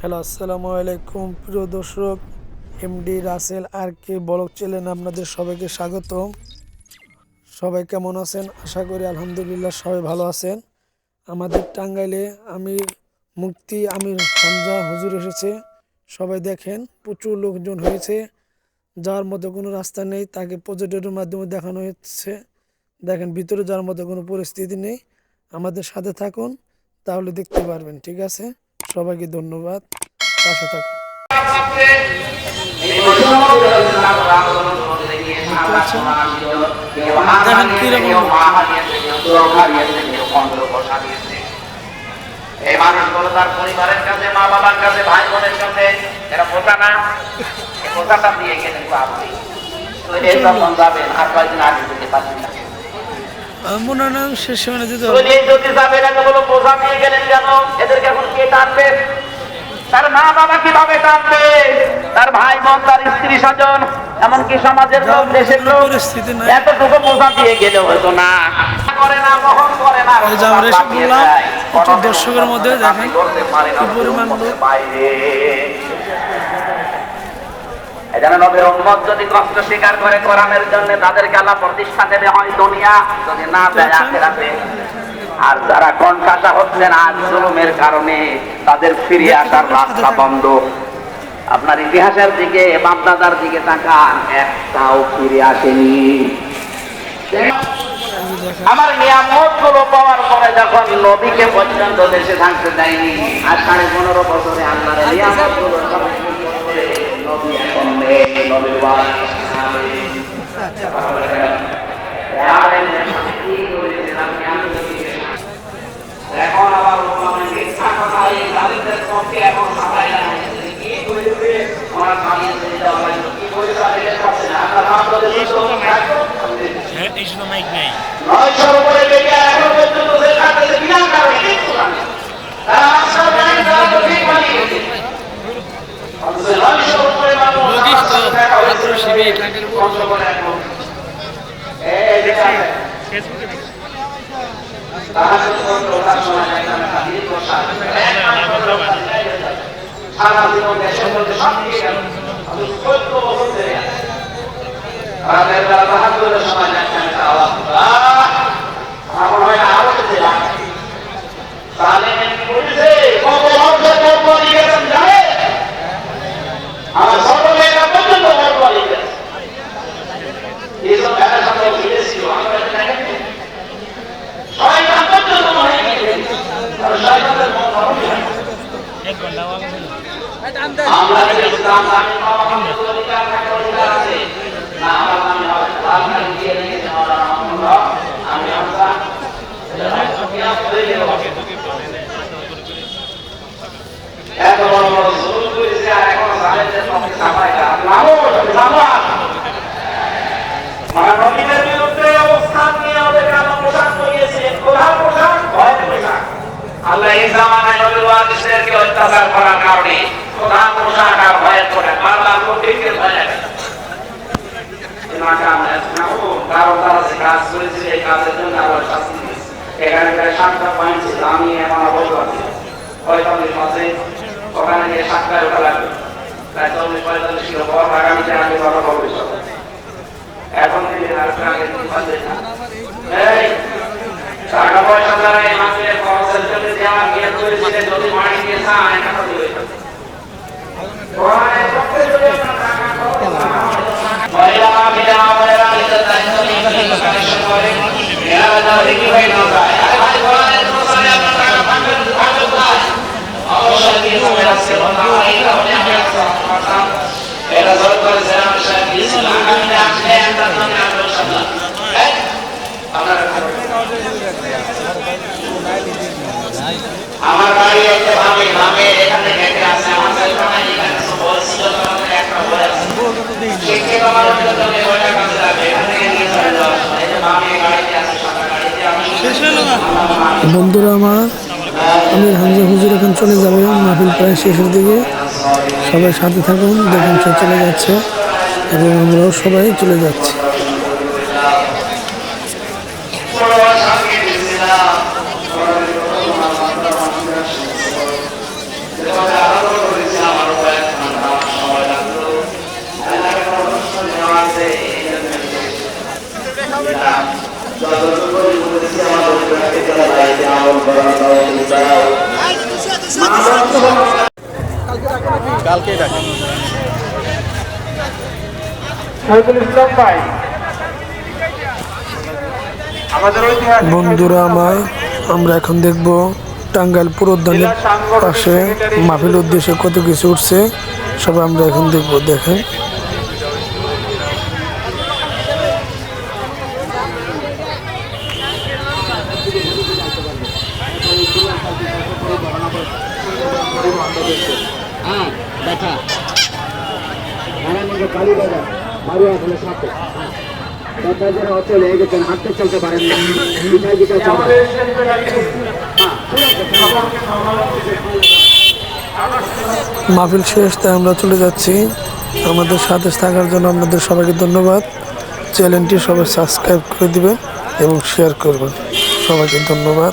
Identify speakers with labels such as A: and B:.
A: Hello, আসসালামু আলাইকুম। প্রিয় দর্শক MD Rasel R K blog channel আপনাদের সবাইকে স্বাগত সবাই কেমন আছেন? আশা করি আলহামদুলিল্লাহ সবাই ভালো আছেন। আমাদের টাঙ্গাইলে আমির মুক্তি আমির হামজা হুজুর এসেছে। সবাই দেখেন, প্রচুর লোকজন হয়েছে। যাওয়ার মতো কোনো রাস্তা নেই, তাকে প্রজেক্টরের মাধ্যমে দেখানো হচ্ছে। দেখেন, ভিতরে যাওয়ার মতো কোনো পরিস্থিতি নেই। আমাদের সাথে থাকুন, তাহলে দেখতে পারবেন, ঠিক আছে? সবাইকে ধন্যবাদ। পাশে থাকুন।
B: এই মানুষগুলো তার পরিবারের কাছে মা বাবার কাছে ভাই বোনের কাছে এরা না এই দিয়ে গেলেন আপনি তো যাবেন আর কয়েকদিন আগে যেতে পারবেন না।
A: আমার মনে হয় না শেষ হবে।
B: যদি বোঝা গেলেন কেন? এদেরকে এখন কে টানবে? তার মা বাবা কীভাবে টানবে? তার ভাই বোন তার স্ত্রী স্বজন এমনকি সমাজের লোক দেশের লোক এতটুকু বোঝা দিয়ে গেলে হতো না। করে না বহন করে না।
A: এই আমরা এসে বললাম, দর্শকের মধ্যে দেখেন পরিমাণ
B: বাইরে। এজন্য নবীর উম্মত যদি কষ্ট স্বীকার করে কোরআনের জন্য তাদেরকে আল্লাহ প্রতিষ্ঠা দেবে হয় দুনিয়া যদি না দেয় আখেরাতে। আর যারা কনকাটা হচ্ছেন আজ জুলুমের কারণে তাদের ফিরে আসার রাস্তা বন্ধ। আপনার ইতিহাসের দিকে বাপদাদার দিকে তাকান একটাও ফিরে আসেনি। আমার নিয়ামতগুলো পাওয়ার পরে যখন নদীকে পর্যন্ত দেশে থাকতে দেয়নি আর সাড়ে পনেরো বছরে আল্লাহর নিয়ামতগুলো সব সুন্দর করে নদী এখন নেই, নদীর বাস এখন আবার মিথ্যা কথা এই জালিমদের পক্ষে এখন সবাই কি করেছে ওরা সামিল হয়ে যাওয়া কি করেছে আমি এটা না আমরা ভাবলে
C: হ্যাঁ মাইক নেই
B: নয়শোর উপরে বেরিয়ে এখন পর্যন্ত সে কাটতেছে বিনা কারণে কিচ্ছু তারা আশ্রয় নেয়, তারা তো ঠিক বানিয়েছে। সারা জীবন দেশের বেলা তাহাজ্জুদের সময়! আমার হয় কিছু লাগে। তাহলে পুলিশে কত মানুষের ভোট বাড়িয়ে গেছেন জানে? আমার ছোট মেয়েটা পর্যন্ত ভোট বাড়িয়ে গেছে। এইসব ভেড়া সাথে ভিড়ে ছিল, আমরা এটা দেখেনি। শয়তান পর্যন্ত মনে হয় গেছে। আর শয়তানের মন নরম হয়।
C: এক ঘণ্টা আওয়াজ ছিল
B: আমরা যে ইসলাম জানি, বাবা আমাদের অধিকার থাকে, অধিকার আছে। না, আমার নামে হবে। আপনার দিয়ে দিয়েছেন, আমার নাম আমি আমরা এত বড় বড় জুলুম করেছে আর এখন জালেমদের পক্ষে সাফাই গান। লামো, জামাত। বিরুদ্ধে অবস্থান নিয়ে ওদের কালো পোশাক। আল্লাহ অত্যাচার করার কারণে কোরআন পোশাক আর ভয়ের পোশাক বারবার প্রত্যেকের ভয় লাগে। কারণ তারা যে কাজ করেছিল এই কাজের জন্য আবার শাস্তি দিয়েছে পয়েন্ট ছিল। আমি এমন অবস্থা ছিল পঁয়তাল্লিশ মাসে ওখানে গিয়ে সাতটায় ওঠা লাগবে। প্রায় চল্লিশ পঁয়তাল্লিশ কিলো পর আগামীতে আমি কথা বলব এখন থেকে আর আগে এই টাকা পয়সা দ্বারা এই মাসের খরচের জন্য যে আমার বিয়ে করেছিলেন যদি মারি দিয়ে চান দিয়ে টাকা হয়, মহিলা মহিলা মহিলা নিজের দায়িত্ব নিয়ে কানেকশন করে। এরা যেন রেডি হয়ে না যায় একটা আমার বাড়ি হচ্ছে ভাবে ভাবে এখানে গেটে আছে, আমার বাড়ি এখানে বলছিল তো একটা বলে আছে। শিক্ষিত মানুষের জন্য ওইটা কাজে লাগে, এখান নিয়ে চলে যাওয়া এই যে ভাবে গাড়িতে
A: বন্ধুরা আমার, আমি হামজা হুজুর এখন চলে যাবে, মাহফিল প্রায় শেষের দিকে। সবাই সাথে থাকুন, দেখুন সে চলে যাচ্ছে এবং আমরাও সবাই চলে যাচ্ছি।
B: বড় সঙ্গে
A: বন্ধুরা আমার আমরা এখন দেখব টাঙ্গাইল পুরোদ্যানের পাশে মাহফিল উদ্দেশ্যে কত কিছু উঠছে। সবাই আমরা এখন দেখব, দেখেন।
D: কালীবাজার আসলে সাথে। অচলে গেছেন, হাঁটতে চলতে পারেন
A: মাহফিল শেষ, তাই আমরা চলে যাচ্ছি। আমাদের সাথে থাকার জন্য আপনাদের সবাইকে ধন্যবাদ। চ্যানেলটি সবাই সাবস্ক্রাইব করে দিবেন এবং শেয়ার করবেন। সবাইকে ধন্যবাদ।